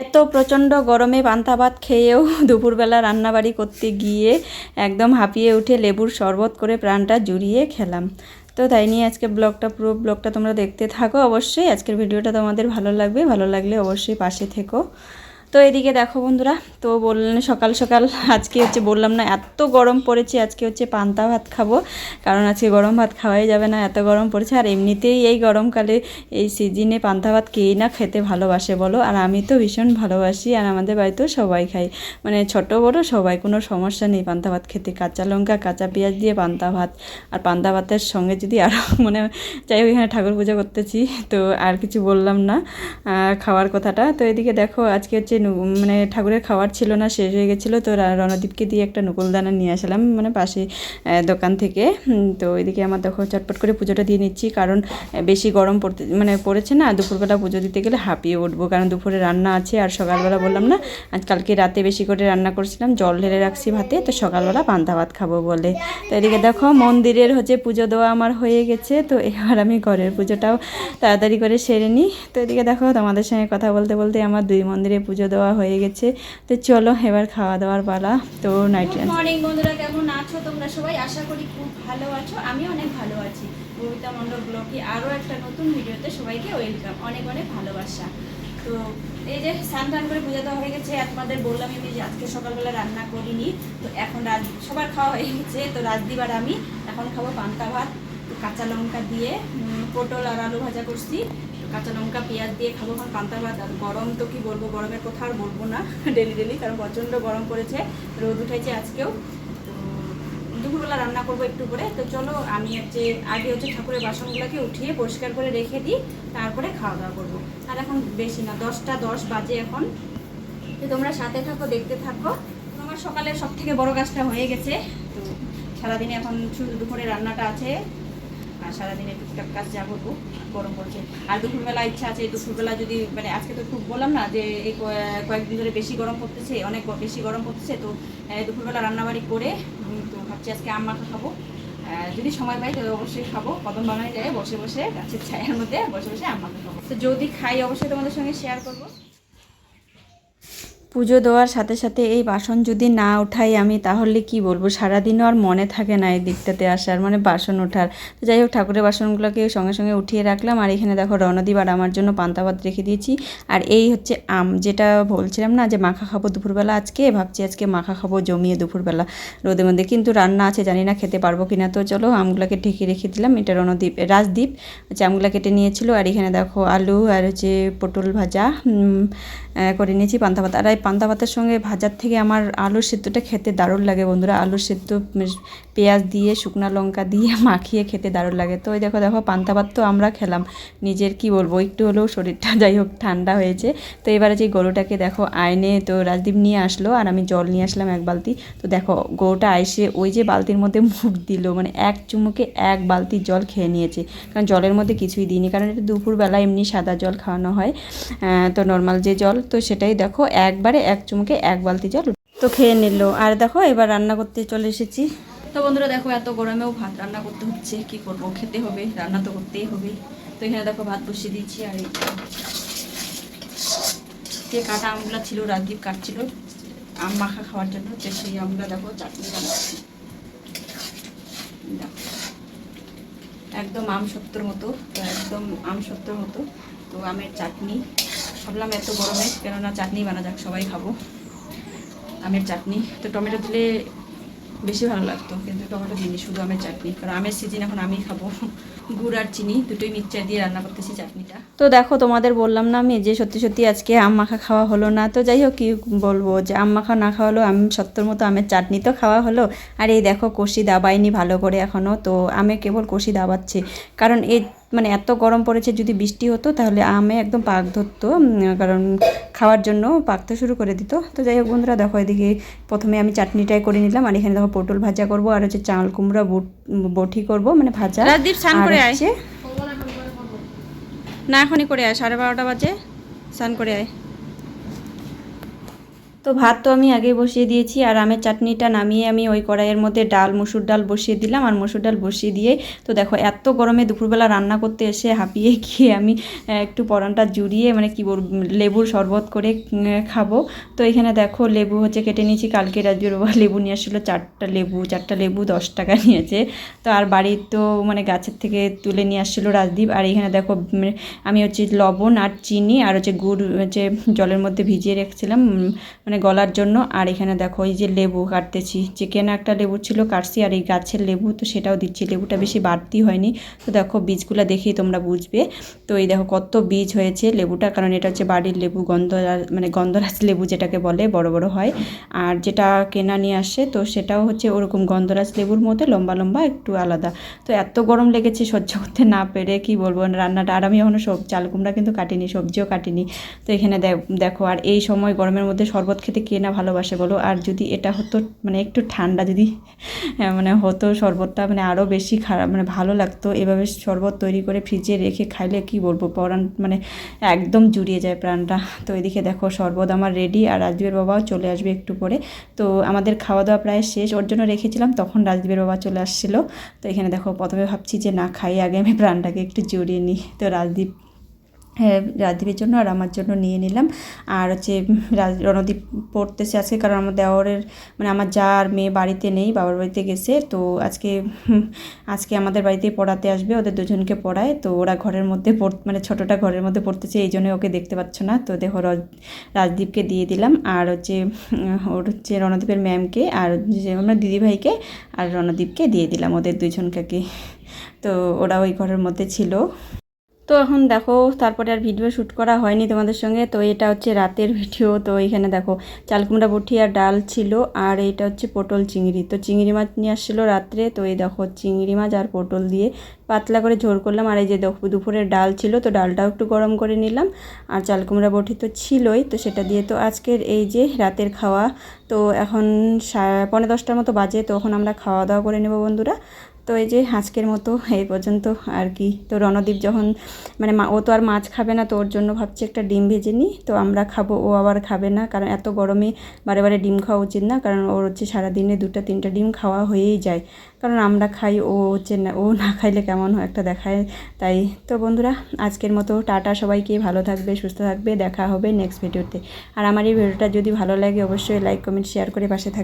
এত প্রচণ্ড গরমে পান্তা ভাত খেয়েও দুপুরবেলা রান্নাবাড়ি করতে গিয়ে একদম হাঁপিয়ে উঠে লেবুর শরবত করে প্রাণটা জুড়িয়ে খেলাম। তো তাই নিয়ে আজকে ব্লগটা পুরো ব্লগটা তোমরা দেখতে থাকো। অবশ্যই আজকের ভিডিওটা তোমাদের ভালো লাগবে। ভালো লাগলে অবশ্যই পাশে থেকো। তো এদিকে দেখো বন্ধুরা, তো বললেন সকাল সকাল, আজকে হচ্ছে বললাম না, এত গরম পড়েছে, আজকে হচ্ছে পান্তা ভাত খাব, কারণ আজকে গরম ভাত খাওয়াই যাবে না, এত গরম পড়েছে, আর এমনিতেই এই গরমকালে এই সিজনে পান্তা ভাত কেই না খেতে ভালোবাসে বলো, আর আমি তো ভীষণ ভালোবাসি, আর আমাদের বাড়িতেও সবাই খাই মানে ছোট বড় সবাই, কোনো সমস্যা নেই পান্তা ভাত খেতে, কাঁচা লঙ্কা, কাঁচা পেঁয়াজ দিয়ে পান্তা ভাত, আর পান্তা ভাতের সঙ্গে যদি আরও মানে যাই এখানে ঠাকুর পুজো করতেছি, তো আর কিছু বললাম না খাওয়ার কথাটা, তো এদিকে দেখো, আজকে হচ্ছে মানে ঠাকুরের খাওয়ার ছিল না, শেষ হয়ে গেছিল, তো রণদীপকে দিয়ে একটা নকুলদানা নিয়ে আসলাম মানে পাশে দোকান থেকে। তো এদিকে আমার দেখো চটপট করে পুজোটা দিয়ে নিচ্ছি, কারণ বেশি গরম পড়তে মানে পড়েছে না, দুপুরবেলা পুজো দিতে গেলে হাঁপিয়ে উঠবো, কারণ দুপুরে রান্না আছে, আর সকালবেলা বললাম না, আজ কালকে রাতে বেশি করে রান্না করছিলাম, জল ঢেলে রাখছি ভাতে, তো সকালবেলা পান্তা ভাত খাব বলে। তো এদিকে দেখো মন্দিরের হচ্ছে পুজো দেওয়া আমার হয়ে গেছে, তো এবার আমি ঘরের পুজোটাও তাড়াতাড়ি করে সেরে নিই। তো এদিকে দেখো তোমাদের সঙ্গে কথা বলতে বলতে আমার দুই মন্দিরে পুজো দেওয়া হয়ে গেছে। তো চলো এবার খাওয়া দাওয়ার পালা। তো নাইট মর্নিং বন্ধুরা কেমন আছো তোমরা সবাই? আশা করি খুব ভালো আছো। আমি অনেক ভালো আছি। ববিতা মণ্ডল ব্লগে আরও একটা নতুন ভিডিওতে সবাইকে ওয়েলকাম অনেক অনেক ভালোবাসা। তো এই যে স্নান টান করে পূজা দেওয়া হয়ে গেছে তোমাদের বললাম আমি যে আজকে সকালবেলা রান্না করিনি তো এখন রাত সবার খাওয়া হয়ে গেছে। তো রাজদীপ আর আমি এখন খাব পান্তা ভাত কাঁচা লঙ্কা দিয়ে পটল আর আলু ভাজা করছি। কাঁচা লঙ্কা, পেঁয়াজ দিয়ে খাব এখন পান্তা ভাত। আর গরম তো কি বলব, গরমের কথা আর বলব না ডেলি ডেলি কারণ প্রচণ্ড গরম পড়েছে, রোদ উঠেছে আজকেও। দুপুরবেলা রান্না করব একটু করে। তো চলো, আমি হচ্ছে, আগে হচ্ছে ঠাকুরের বাসনগুলোকে উঠিয়ে পরিষ্কার করে রেখে দিই, তারপরে খাওয়া দাওয়া করব। আর এখন বেশি না, দশটা দশ বাজে এখন। তো তোমরা সাথে থাকো, দেখতে থাকো। আমার সকালে সব থেকে বড় কাজটা হয়ে গেছে। তো সারাদিনে এখন দুপুরে রান্নাটা আছে। আর সারাদিনে টুকটাক কাজ যা করব, গরম পড়ছে। আর দুপুরবেলা ইচ্ছা আছে, দুপুরবেলা যদি মানে আজকে তো খুব বললাম না যে এই কয়েকদিন ধরে বেশি গরম পড়তেছে, অনেক বেশি গরম পড়তেছে, তো দুপুরবেলা রান্নাবাড়ি করে তো ভাবছি আজকে আম খাব। যদি সময় পাই তাহলে অবশ্যই খাব। কদম বাগানে যায় বসে বসে গাছের ছায়ার মধ্যে বসে বসে আম খাব। তো যদি খাই অবশ্যই তোমাদের সঙ্গে শেয়ার করব। পুজো দেওয়ার সাথে সাথে এই বাসন যদি না উঠাই আমি তাহলে কি বলব? সারাদিনও আর মনে থাকে না এই দিকটাতে আসার মানে বাসন ওঠার। তো যাই হোক, ঠাকুরের বাসনগুলোকে সঙ্গে সঙ্গে উঠিয়ে রাখলাম। আর এখানে দেখো, রণদীপ আর আমার জন্য পান্তা ভাত রেখে দিয়েছি। আর এই হচ্ছে আম, যেটা বলছিলাম না যে মাখা খাব দুপুরবেলা আজকে, ভাবছি আজকে মাখা খাব, জমিয়ে দুপুরবেলা। রোদের মধ্যে কিন্তু রান্না আছে, জানি না খেতে পারব কিনা। তো চলো, আমগুলোকে ঢেকে রেখে দিলাম। এটা রণদীপ, রাজদীপ, হচ্ছে আমগুলো কেটে নিয়েছিল। আর এখানে দেখো আলু আর হচ্ছে পটল ভাজা করে নিয়েছি পান্তা ভাত। আর পান্তা ভাতের সঙ্গে ভাজার থেকে আমার আলুর সেদ্ধটা খেতে দারুণ লাগে বন্ধুরা। আলুর সেদ্ধ পেঁয়াজ দিয়ে, শুকনো লঙ্কা দিয়ে মাখিয়ে খেতে দারুণ লাগে। তো ওই দেখো দেখো, পান্তা ভাত তো আমরা খেলাম। নিজের কি বলব, একটু হলেও শরীরটা যাই হোক, ঠান্ডা হয়েছে। তো এবারে যে গরুটাকে দেখো, আয়নে তো রাজদীপ নিয়ে আসলো আর আমি জল নিয়ে আসলাম এক বালতি। তো দেখো, গরুটা এসে ওই যে বালতির মধ্যে মুখ দিল মানে এক চুমুকে এক বালতি জল খেয়ে নিয়েছে। কারণ জলের মধ্যে কিছুই দিইনি, কারণ এটা দুপুরবেলা এমনি সাদা জল খাওয়ানো হয়। তো নর্মাল যে জল, তো সেটাই দেখো, একবারে এক চুমুকে এক বালতি জল তো খেয়ে নিল। আর দেখো, এবার রান্না করতে চলে এসেছি। তো বন্ধুরা, দেখো, এত গরমেও ভাত রান্না করতে হচ্ছে। কি করব? খেতে হবে, রান্না তো করতেই হবে। তো এখানে দেখো, ভাত বসিয়ে দিয়েছি। আর যে কাটা আমগুলো ছিল, রাজদীপ কাটছিল আম মাখা খাওয়ার জন্য, তো সেই আমগুলো দেখো, চাটনি একদম আম সত্তর মতো, তো একদম আম সত্তর মতো। তো আমের চাটনি ভাবলাম এত গরমে, কেননা চাটনি বানা যাক, সবাই খাব। আমের চাটনি। তো টমেটো দিলে বেশি ভালো লাগতো, কিন্তু টমেটো দিইনি, শুধু আমের চাটনি। কারণ আমের সিজন এখন আমি খাব। গুড় আর চিনি, দুটোই মিক্সচার দিয়ে রান্না করতেছি চাটনিটা। তো দেখো, তোমাদের বললাম না আমি, যে সত্যি সত্যি আজকে আম মাখা খাওয়া হলো না। তো যাই হোক, কি বলব, যে আম মাখা না খাওয়া হলো আম সত্তর মতো আমের চাটনি তো খাওয়া হলো। আর এই দেখো, কষি দাবায়নি ভালো করে এখনও তো আমে কেবল কষি দাবাচ্ছে। কারণ এই মানে এত গরম পড়েছে যদি বৃষ্টি হতো তাহলে আমে একদম পাক ধরতো কারণ খাওয়ার জন্য পাকতে শুরু করে দিত। তো যাই হোক বন্ধুরা দেখো এদিকে প্রথমে আমি চাটনিটাই করে নিলাম আর এখানে দেখো পটল ভাজা করব আর হচ্ছে চাল কুমড়া বুট করব মানে ভাজা। আর করে আয়। হচ্ছে না এখনই করে আয় সাড়ে বারোটা বাজে স্নান করে আয়। তো ভাত তো আমি আগে বসিয়ে দিয়েছি আর আমের চাটনিটা নামিয়ে আমি ওই কড়াইয়ের মধ্যে ডাল মুসুর ডাল বসিয়ে দিলাম আর মুসুর ডাল বসিয়ে দিয়ে তো দেখো এত গরমে দুপুরবেলা রান্না করতে এসে হাঁপিয়ে গিয়ে আমি একটু পরানটা জুড়িয়ে মানে কি লেবুর শরবত করে খাব। তো এখানে দেখো লেবু হচ্ছে কেটে নিয়েছি কালকে রাজুর বাবা লেবু নিয়ে আসছিল চারটা লেবু চারটা লেবু দশ টাকা নিয়েছে। তো আর বাড়ির তো মানে গাছের থেকে তুলে নিয়ে আসছিল রাজদীপ আর এখানে দেখো আমি হচ্ছে লবণ আর চিনি আর হচ্ছে গুড় হচ্ছে জলের মধ্যে ভিজিয়ে রেখেছিলাম উম, মানে গলার জন্য, আর এখানে দেখো এই যে লেবু কাটতেছি। যে কেনা একটা লেবু ছিল কাটছি, আর এই গাছের লেবু, তো সেটাও দিচ্ছি। লেবুটা বেশি বাড়তি হয়নি। তো দেখো বীজগুলো দেখেই তোমরা বুঝবে। তো এই দেখো কত বীজ হয়েছে লেবুটা কারণ এটা হচ্ছে বাড়ির লেবু, গন্ধরাজ মানে গন্ধরাজ লেবু যেটাকে বলে, বড় বড় হয়। আর যেটা কেনা নিয়ে আসে, তো সেটাও হচ্ছে ওরকম গন্ধরাজ লেবুর মধ্যে লম্বা লম্বা একটু আলাদা। তো এত গরম লেগেছে সহ্য করতে না পেরে, কি বলব, রান্নাটা, আর আমি এখনও সব, চাল কুমড়া কিন্তু কাটিনি, সবজিও কাটিনি। তো এখানে দেখো, আর এই সময় গরমের মধ্যে শরবত খেতে কে না ভালোবাসে বলো? আর যদি এটা হতো মানে একটু ঠান্ডা, যদি মানে হতো শরবতটা মানে আরও বেশি খারাপ মানে ভালো লাগতো, এভাবে শরবত তৈরি করে ফ্রিজে রেখে খাইলে কি বলব? পরান মানে একদম জুড়িয়ে যায় প্রাণটা। তো এদিকে দেখো, শরবত আমার রেডি আর রাজদীপের বাবাও চলে আসবে একটু পরে। তো আমাদের খাওয়া দাওয়া প্রায় শেষ, ওর জন্য রেখেছিলাম, তখন রাজদীপের বাবা চলে আসছিল। তো এখানে দেখো, প্রথমে ভাবছি যে না, খাই, আগে আমি প্রাণটাকে একটু জুড়িয়ে নিই। তো রাজদীপ হ্যাঁ রাজদীপের জন্য আর আমার জন্য নিয়ে নিলাম। আর হচ্ছে রণদীপ পড়তেছে আজকে কারণ আমার দেওরের মানে আমার যা আর মেয়ে বাড়িতে নেই, বাবার বাড়িতে গেছে, তো আজকে আজকে আমাদের বাড়িতেই পড়াতে আসবে, ওদের দুজনকে পড়ায়, তো ওরা ঘরের মধ্যে পড় মানে ছোটোটা ঘরের মধ্যে পড়তেছে, এই জন্য ওকে দেখতে পাচ্ছ না, তো রজ- রাজদীপকে দিয়ে দিলাম। আর হচ্ছে, ওর হচ্ছে রণদীপের ম্যামকে আর আমরা দিদিভাইকে আর রণদীপকে দিয়ে দিলাম, ওদের দুজনকে তো ওরা ওই ঘরের মধ্যে ছিল। তো এখন দেখো, তারপরে আর ভিডিও শ্যুট করা হয়নি তোমাদের সঙ্গে। তো এটা হচ্ছে রাতের ভিডিও তো এখানে দেখো, চালকুমড়া বটি আর ডাল ছিল, আর এটা হচ্ছে পটল চিংড়ি। তো চিংড়ি মাছ নিয়ে আসছিল রাত্রে, তো এই দেখো চিংড়ি মাছ আর পটল দিয়ে পাতলা করে ঝোল করলাম। আর এই যে দেখো, দুপুরের ডাল ছিল, তো ডালটাও একটু গরম করে নিলাম। আর চালকুমড়া বটি তো ছিলই, তো সেটা দিয়ে তো আজকের এই যে রাতের খাওয়া। তো এখন সা- পৌনে দশটার মতো বাজে, তো এখন আমরা খাওয়া দাওয়া করে নেব বন্ধুরা। তো এই যে আজকের মতো এই পর্যন্ত আর কি। তো রণদীপ যখন মানে ও তো আর মাছ খাবে না, তো ওর জন্য ভাবছি একটা ডিম ভেজে নিই। তো আমরা খাব, ও আবার খাবে না, কারণ এত গরমে বারে বারে ডিম খাওয়া উচিত না, কারণ ওর হচ্ছে সারাদিনে দুটো, তিনটা ডিম খাওয়া হয়েই যায়। কারণ আমরা খাই, ও হচ্ছে না, ও না খাইলে কেমন একটা দেখায় তাই। তো বন্ধুরা, আজকের মতো টাটা সবাইকে, ভালো থাকবে, সুস্থ থাকবে, দেখা হবে নেক্সট ভিডিওতে আর আমার এই ভিডিওটা যদি ভালো লাগে, অবশ্যই লাইক কমেন্ট শেয়ার করে পাশে থাকবে।